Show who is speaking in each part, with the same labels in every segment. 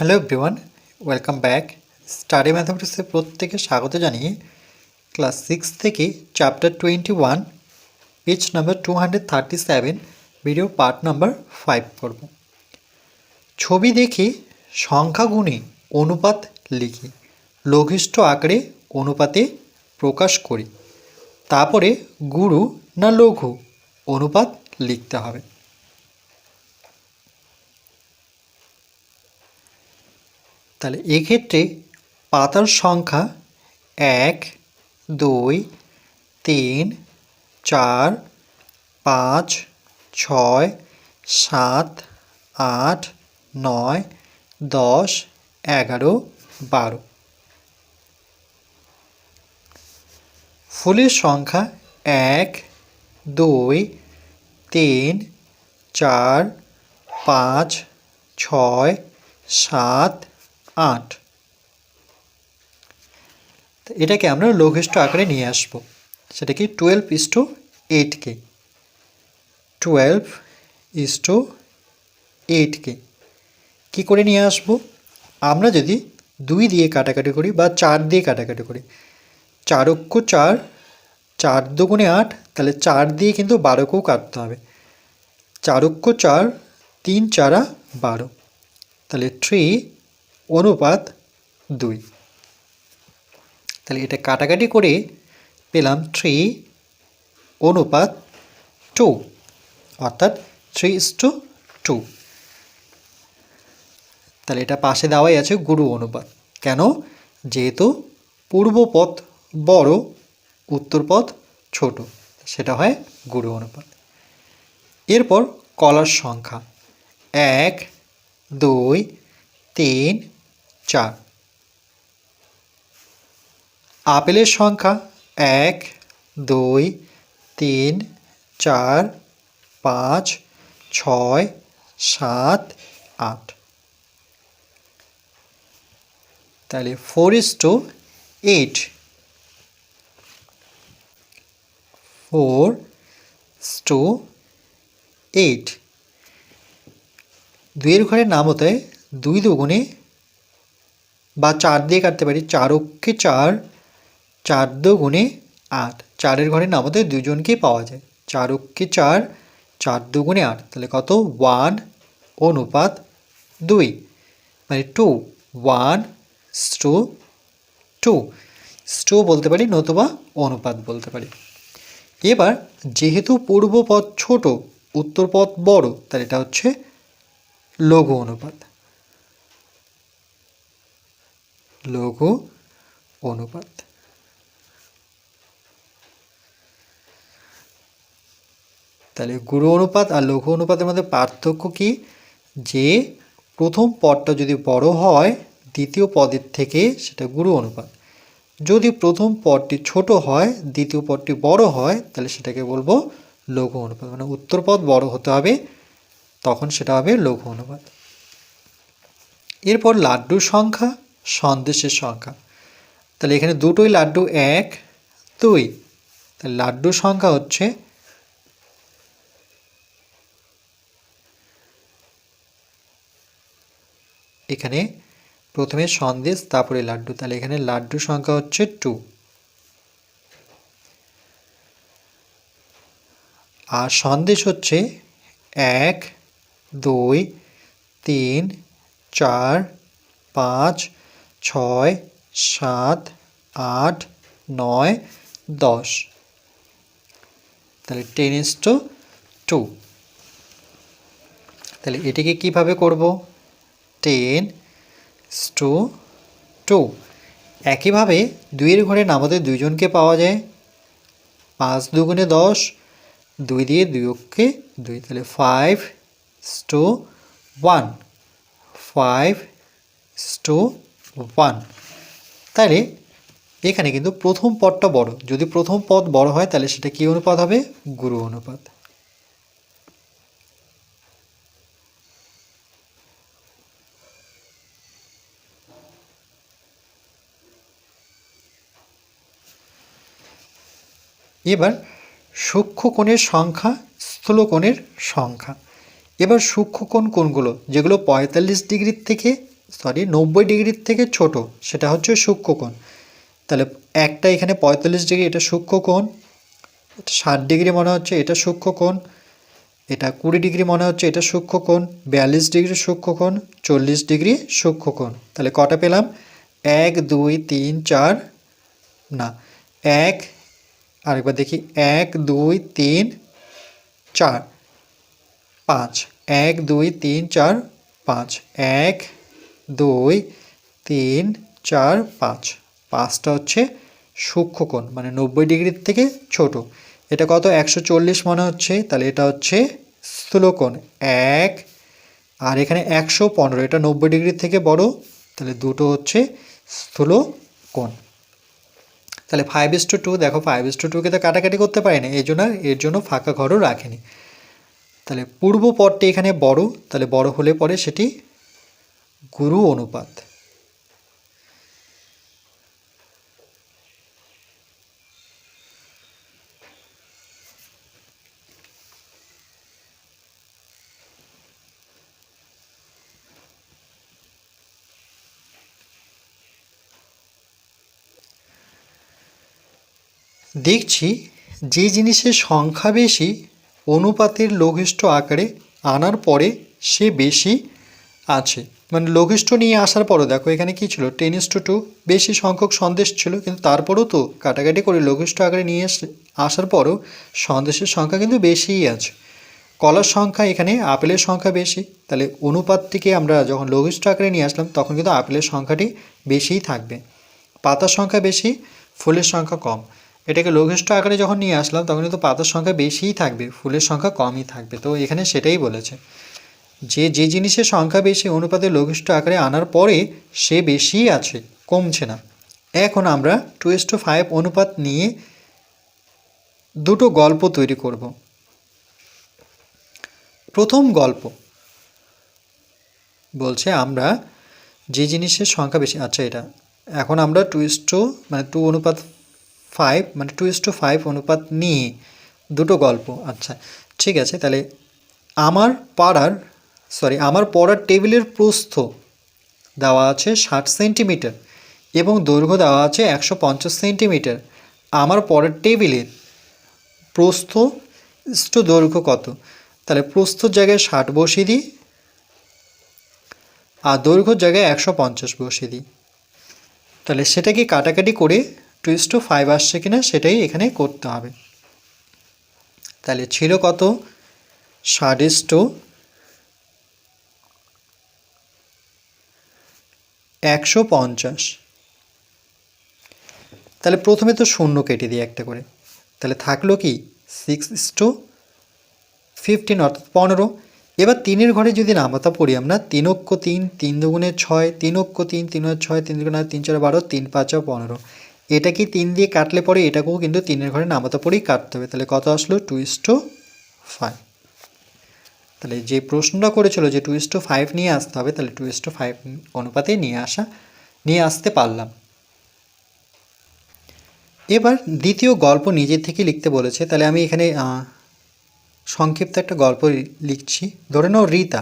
Speaker 1: hello everyone welcome back study ম্যাথামেটিক্সের প্রত্যেকে স্বাগত জানিয়ে ক্লাস সিক্স থেকে chapter twenty one page number two hundred thirty seven video part number five করব ছবি দেখে সংখ্যা গুণে অনুপাত লিখি লঘিষ্ঠ আকারে অনুপাতে প্রকাশ করি তারপরে গুরু না লঘু অনুপাত লিখতে হবে তাহলে এক্ষেত্রে পাতার সংখ্যা এক দুই তিন চার পাঁচ ছয় সাত আট নয় দশ এগারো বারো ফুলের সংখ্যা এক দুই তিন চার পাঁচ ছয় সাত আট এটাকে আমরা লঘিষ্ঠ আকারে নিয়ে আসব সেটা কি টুয়েলভ ইস টু এইটকে টুয়েলভ ইস টু এইটকে কী করে নিয়ে আসব আমরা যদি দুই দিয়ে কাটাকাটি করি বা চার দিয়ে কাটাকাটি করি চারক্ষ চার চার দুগুণে আট তাহলে চার দিয়ে কিন্তু বারোকেও কাটতে হবে চারক্ষ চার তিন চারা বারো তাহলে থ্রি অনুপাত দুই তাহলে এটা কাটাকাটি করে পেলাম থ্রি অনুপাত টু অর্থাৎ থ্রি ইস টু টু তাহলে এটা পাশে দেওয়াই আছে গুরু অনুপাত কেন যেহেতু পূর্বপথ বড় উত্তরপথ ছোট সেটা হয় গুরু অনুপাত এরপর কলার সংখ্যা এক দুই তিন চার আপেলের সংখ্যা এক দুই তিন চার পাঁচ ছয় সাত আট তাহলে four is to eight four to eight দুইয়ের ঘরের নাম হতে দুই দুগুণে বা চার দিয়ে কাটতে পারি চারককে চার চার দো গুণে আট চারের ঘরে আমাদের দুজনকে পাওয়া যায় চারককে চার চার দু গুণে আট তাহলে কত ওয়ান অনুপাত দুই মানে টু ওয়ান স্টু টু স্টু বলতে পারি নতুবা অনুপাত বলতে পারি এবার যেহেতু পূর্ব পথ ছোট উত্তর পথ বড় তাহলে এটা হচ্ছে লঘু অনুপাত লঘু অনুপাত তাহলে গুরু অনুপাত আর লঘু অনুপাতের মধ্যে পার্থক্য কি যে প্রথম পদটা যদি বড় হয় দ্বিতীয় পদের থেকে সেটা গুরু অনুপাত যদি প্রথম পদটি ছোট হয় দ্বিতীয় পদটি বড় হয় তাহলে সেটাকে বলবো লঘু অনুপাত মানে উত্তর পদ বড় হতে হবে তখন সেটা হবে লঘু অনুপাত এরপর লাড্ডুর সংখ্যা সন্দেশের সংখ্যা তাহলে এখানে দুটোই লাড্ডু এক দুই তাহলে লাড্ডুর সংখ্যা হচ্ছে এখানে প্রথমে সন্দেশ তারপরে লাড্ডু তাহলে এখানে লাড্ডুর সংখ্যা হচ্ছে টু আর সন্দেশ হচ্ছে এক দুই তিন চার পাঁচ ছয় সাত আট নয় দশ তাহলে টেন ইস টু টু তাহলে এটিকে কীভাবে করব টেন টু টু একইভাবে দুইয়ের ঘরে নামাদের দুইজনকে পাওয়া যায় পাঁচ দুগুণে দশ দুই দিয়ে দুই অক্ষে দুই তাহলে five to one five to one তাহলে এখানে কিন্তু প্রথম পদটা বড় যদি প্রথম পদ বড় হয় তাহলে সেটা কী অনুপাত হবে গুরু অনুপাত এবার সূক্ষ্মকোণের সংখ্যা স্থূলকোণের সংখ্যা এবার সূক্ষ্মকোণ কোণগুলো যেগুলো পঁয়তাল্লিশ ডিগ্রির থেকে সরি নব্বই ডিগ্রির থেকে ছোট সেটা হচ্ছে সূক্ষ্মকোণ তাহলে একটা এখানে পঁয়তাল্লিশ ডিগ্রি এটা সূক্ষ্মকোণ ষাট ডিগ্রি মনে হচ্ছে এটা সূক্ষ্মকোণ এটা কুড়ি ডিগ্রি মনে হচ্ছে এটা সূক্ষ্মকোণ বিয়াল্লিশ ডিগ্রি সূক্ষ্মকোণ চল্লিশ ডিগ্রি সূক্ষ্মকোণ তাহলে কটা পেলাম এক দুই তিন চার না এক আরেকবার দেখি এক দুই তিন চার পাঁচ এক দুই তিন চার পাঁচ এক দুই তিন চার পাঁচ পাঁচটা হচ্ছে সূক্ষ্মকোণ মানে নব্বই ডিগ্রির থেকে ছোট এটা কত একশো চল্লিশ মনে হচ্ছে তাহলে এটা হচ্ছে স্থূলকোণ এক আর এখানে একশো পনেরো এটা নব্বই ডিগ্রির থেকে বড় তাহলে দুটো হচ্ছে কোণ তাহলে ফাইভ ইস টু টু দেখো ফাইভ ইস টু টুকে তো কাটাকাটি করতে পারি না এই জন্য এর জন্য ফাঁকা ঘরও রাখেনি তাহলে পূর্ব পদটি এখানে বড় তাহলে বড় হলে পরে সেটি গুরু অনুপাত দেখছি যে জিনিসের সংখ্যা বেশি অনুপাতের লঘিষ্ঠ আকারে আনার পরে সে বেশি আছে মানে লঘিষ্ঠ নিয়ে আসার পরও দেখো এখানে কি ছিল টেন টু টু বেশি সংখ্যক সন্দেশ ছিল কিন্তু তারপরেও তো কাটাকাটি করে লঘিষ্ঠ আকারে নিয়ে আসার পরও সন্দেশের সংখ্যা কিন্তু বেশিই আছে কলার সংখ্যা এখানে আপেলের সংখ্যা বেশি তাহলে অনুপাত থেকে আমরা যখন লঘিষ্ঠ আকারে নিয়ে আসলাম তখন কিন্তু আপেলের সংখ্যাটি বেশিই থাকবে পাতার সংখ্যা বেশি ফুলের সংখ্যা কম এটাকে লঘিষ্ঠ আকারে যখন নিয়ে আসলাম তখন কিন্তু পাতার সংখ্যা বেশিই থাকবে ফুলের সংখ্যা কমই থাকবে তো এখানে সেটাই বলেছে যে যে জিনিসের সংখ্যা বেশি অনুপাতে লঘিষ্ঠ আকারে আনার পরে সে বেশি আছে কমছে না এখন আমরা টু এস টু ফাইভ অনুপাত নিয়ে দুটো গল্প তৈরি করব প্রথম গল্প বলছে আমরা যে জিনিসের সংখ্যা বেশি আচ্ছা এটা এখন আমরা টু ইস টু মানে টু অনুপাত ফাইভ মানে টু ইস টু ফাইভ অনুপাত নিয়ে দুটো গল্প আচ্ছা ঠিক আছে তাহলে আমার পাড়ার সরি আমার পড়ার টেবিলের প্রস্থ দেওয়া আছে ষাট সেন্টিমিটার এবং দৈর্ঘ্য দেওয়া আছে একশো পঞ্চাশ সেন্টিমিটার আমার পরের টেবিলের প্রস্থ ইষ্ট দৈর্ঘ্য কত তাহলে প্রস্থর জায়গায় ষাট বসিয়ে দিই আর দৈর্ঘ্যর জায়গায় একশো পঞ্চাশ বসিয়ে দিই তাহলে সেটাকে কাটাকাটি করে টু ইস টু ফাইভ আসছে কিনা সেটাই এখানে করতে হবে তাহলে ছিল কত ষাট ইস টু একশো পঞ্চাশ তাহলে প্রথমে তো শূন্য কেটে দিই একটা করে তাহলে থাকলো কি সিক্স টু ফিফটিন অর্থাৎ পনেরো এবার তিনের ঘরে যদি নামতা পড়ি আমরা তিন অক্ষ তিন তিন দুগুণে ছয় তিন অক্ষ তিন তিন ছয় তিন দুগুণে তিন চার বারো তিন পাঁচ পনেরো এটা কি তিন দিয়ে কাটলে পরে এটাকেও কিন্তু তিনের ঘরে নামতা পড়েই কাটতে হবে তাহলে কত আসলো টু ইস টু ফাইভ তাহলে যে প্রশ্নটা করেছিল যে টু টু ফাইভ নিয়ে আসতে হবে তাহলে টু টু ফাইভ অনুপাতে নিয়ে আসা নিয়ে আসতে পারলাম এবার দ্বিতীয় গল্প নিজের থেকে লিখতে বলেছে তাহলে আমি এখানে সংক্ষিপ্ত একটা গল্প লিখছি ধরে নাও রীতা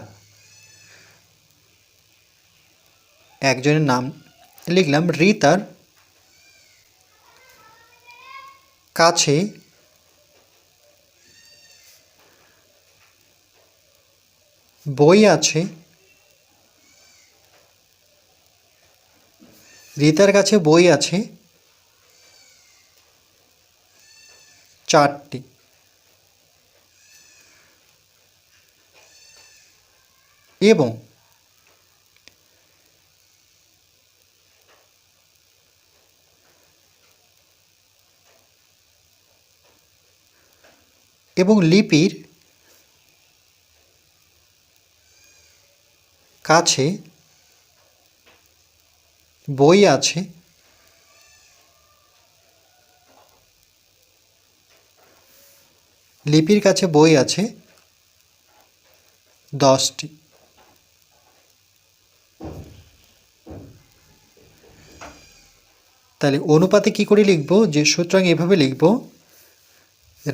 Speaker 1: একজনের নাম লিখলাম রীতার কাছে বই আছে রিতার কাছে বই আছে চারটি এবং এবং লিপির কাছে বই আছে লিপির কাছে বই আছে দশটি তাহলে অনুপাতে কি করে লিখব যে সুতরাং এভাবে লিখব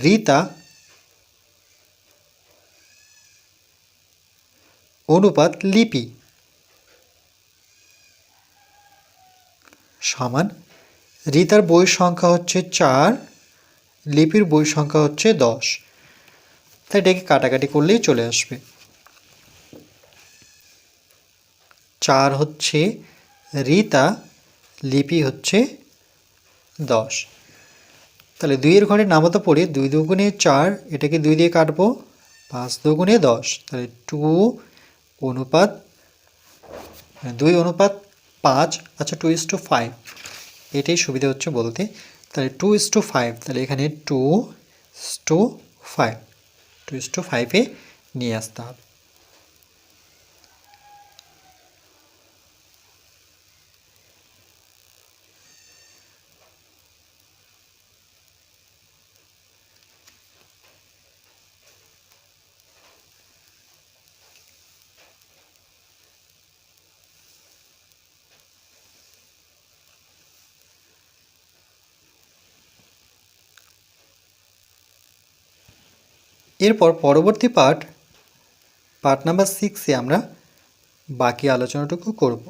Speaker 1: রীতা অনুপাত লিপি সমান রিতার বই সংখ্যা হচ্ছে চার লিপির বই সংখ্যা হচ্ছে দশ তাই এটাকে কাটাকাটি করলেই চলে আসবে চার হচ্ছে রিতা লিপি হচ্ছে দশ তাহলে দুইয়ের ঘরে নামাতে পড়ে দুই দুগুণে চার এটাকে দুই দিয়ে কাটবো পাঁচ দুগুণে দশ তাহলে টু অনুপাত মানে দুই অনুপাত পাঁচ আচ্ছা টু ইস টু ফাইভ এটাই সুবিধা হচ্ছে বলতে তাহলে টু ইস টু ফাইভ তাহলে এখানে two is to five two is to ফাইভে নিয়ে আসতে হবে এরপর পরবর্তী পার্ট পার্ট নাম্বার সিক্সে আমরা বাকি আলোচনাটুকু করবো